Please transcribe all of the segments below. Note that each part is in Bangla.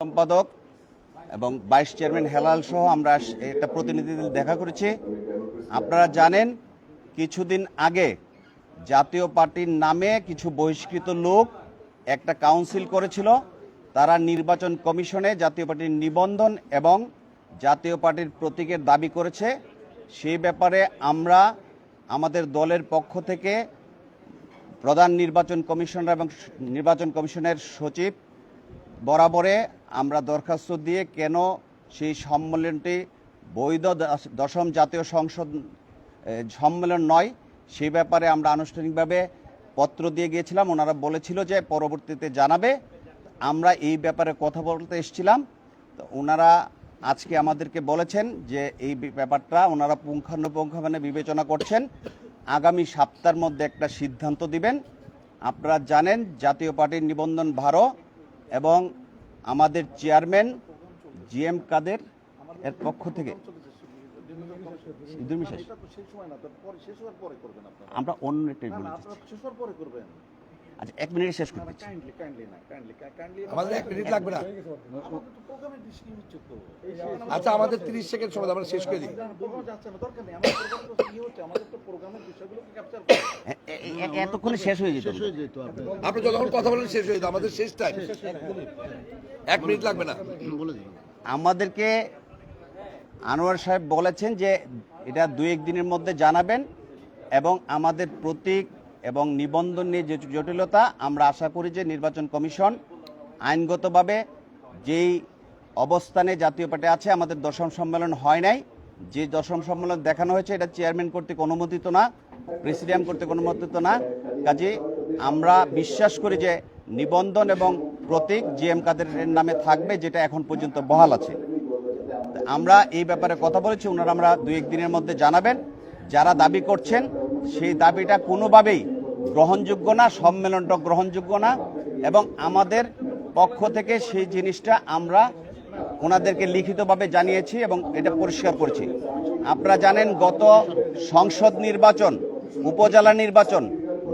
সম্পাদক এবং ভাইস চেয়ারম্যান হেলাল সহ আমরা একটা প্রতিনিধিদের দেখা করেছি। আপনারা জানেন, কিছুদিন আগে জাতীয় পার্টির নামে কিছু বহিষ্কৃত লোক একটা কাউন্সিল করেছিল। তারা নির্বাচন কমিশনে জাতীয় পার্টির নিবন্ধন এবং জাতীয় পার্টির প্রতীকের দাবি করেছে। সেই ব্যাপারে আমরা আমাদের দলের পক্ষ থেকে প্রধান নির্বাচন কমিশনার এবং নির্বাচন কমিশনের সচিব বরাবরে আমরা দরখাস্ত দিয়ে কেন সেই সম্মেলনটি বৈধ দশ- দশম জাতীয় সংসদ সম্মেলন নয় সেই ব্যাপারে আমরা আনুষ্ঠানিকভাবে পত্র দিয়ে গিয়েছিলাম। ওনারা বলেছিল যে পরবর্তীতে জানাবে। আমরা এই ব্যাপারে কথা বলতে এসেছিলাম। তো ওনারা আজকে আমাদেরকে বলেছেন যে এই ব্যাপারটা ওনারা পুঙ্খানুপুঙ্খানুভাবে বিবেচনা করছেন। আগামী সপ্তাহের মধ্যে একটা সিদ্ধান্ত দিবেন। আপনারা জানেন জাতীয় পার্টির নিবন্ধন ভারো এবং আমাদের চেয়ারম্যান জি এম কাদের এর পক্ষ থেকে। আমরা অন্য একটা আচ্ছা এক মিনিটে শেষ করে দিচ্ছি। কাইন্ডলি কাইন্ডলি না কাইন্ডলি কাইন্ডলি আমাদের এক মিনিট লাগবে না। আচ্ছা আমাদের তিরিশ সেকেন্ড সময় আমরা শেষ করে দিই। প্রোগ্রাম যাচ্ছে না দরকার নেই। আমাদের প্রোগ্রাম তো কি হচ্ছে আমাদের তো প্রোগ্রামের বিষয়গুলোকে ক্যাপচার করতে এ- এ- এ- এতক্ষণে শেষ হয়ে যেত। যেত আপনি যতক্ষণ কথা বলেন শেষ হয়ে যাবে আমাদের শেষ টাইম এক মিনিট লাগবে না। আমাদেরকে আনোয়ার সাহেব বলেছেন যে এটা দু এক দিনের মধ্যে জানাবেন এবং আমাদের প্রতীক এবং নিবন্ধন নিয়ে যে জটিলতা আমরা আশা করি যে নির্বাচন কমিশন আইনগতভাবে যেই অবস্থানে জাতীয় পার্টি আছে, আমাদের দশম সম্মেলন হয় নাই। যে দশম সম্মেলন দেখানো হয়েছে, এটা চেয়ারম্যান কর্তৃক অনুমোদিত না, প্রেসিডিয়াম কর্তৃক অনুমোদিত না। কাজে আমরা বিশ্বাস করি যে নিবন্ধন এবং প্রতীক জি এম কাদের নামে থাকবে, যেটা এখন পর্যন্ত বহাল আছে। আমরা এই ব্যাপারে কথা বলেছি, ওনারা আমরা দুই একদিনের মধ্যে জানাবেন। যারা দাবি করছেন, সেই দাবিটা কোনোভাবেই গ্রহণযোগ্য না, সম্মেলনটা গ্রহণযোগ্য না, এবং আমাদের পক্ষ থেকে সেই জিনিসটা আমরা ওনাদেরকে লিখিতভাবে জানিয়েছি এবং এটা পরিষ্কার করছি। আপনারা জানেন গত সংসদ নির্বাচন, উপজেলা নির্বাচন,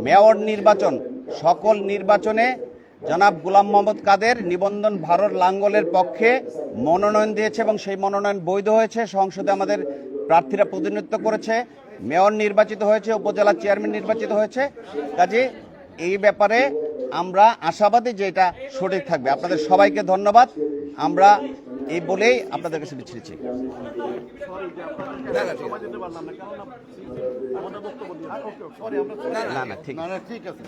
মেয়র নির্বাচন, সকল নির্বাচনে জনাব গুলাম মোহাম্মদ কাদের নিবন্ধন ভারত লাঙ্গলের পক্ষে মনোনয়ন দিয়েছে এবং সেই মনোনয়ন বৈধ হয়েছে। সংসদে আমাদের প্রার্থীরা প্রতিনিধিত্ব করেছে। মেয়র নির্বাচিত হয়েছে উপজেলা চেয়ারম্যান নির্বাচিত হয়েছে। কাজে এই ব্যাপারে আমরা আশাবাদী যে এটা সঠিক থাকবে। আপনাদের সবাইকে ধন্যবাদ। আমরা এই বলেই আপনাদের কাছে বিচ্ছিরেছি না না ঠিক আছে।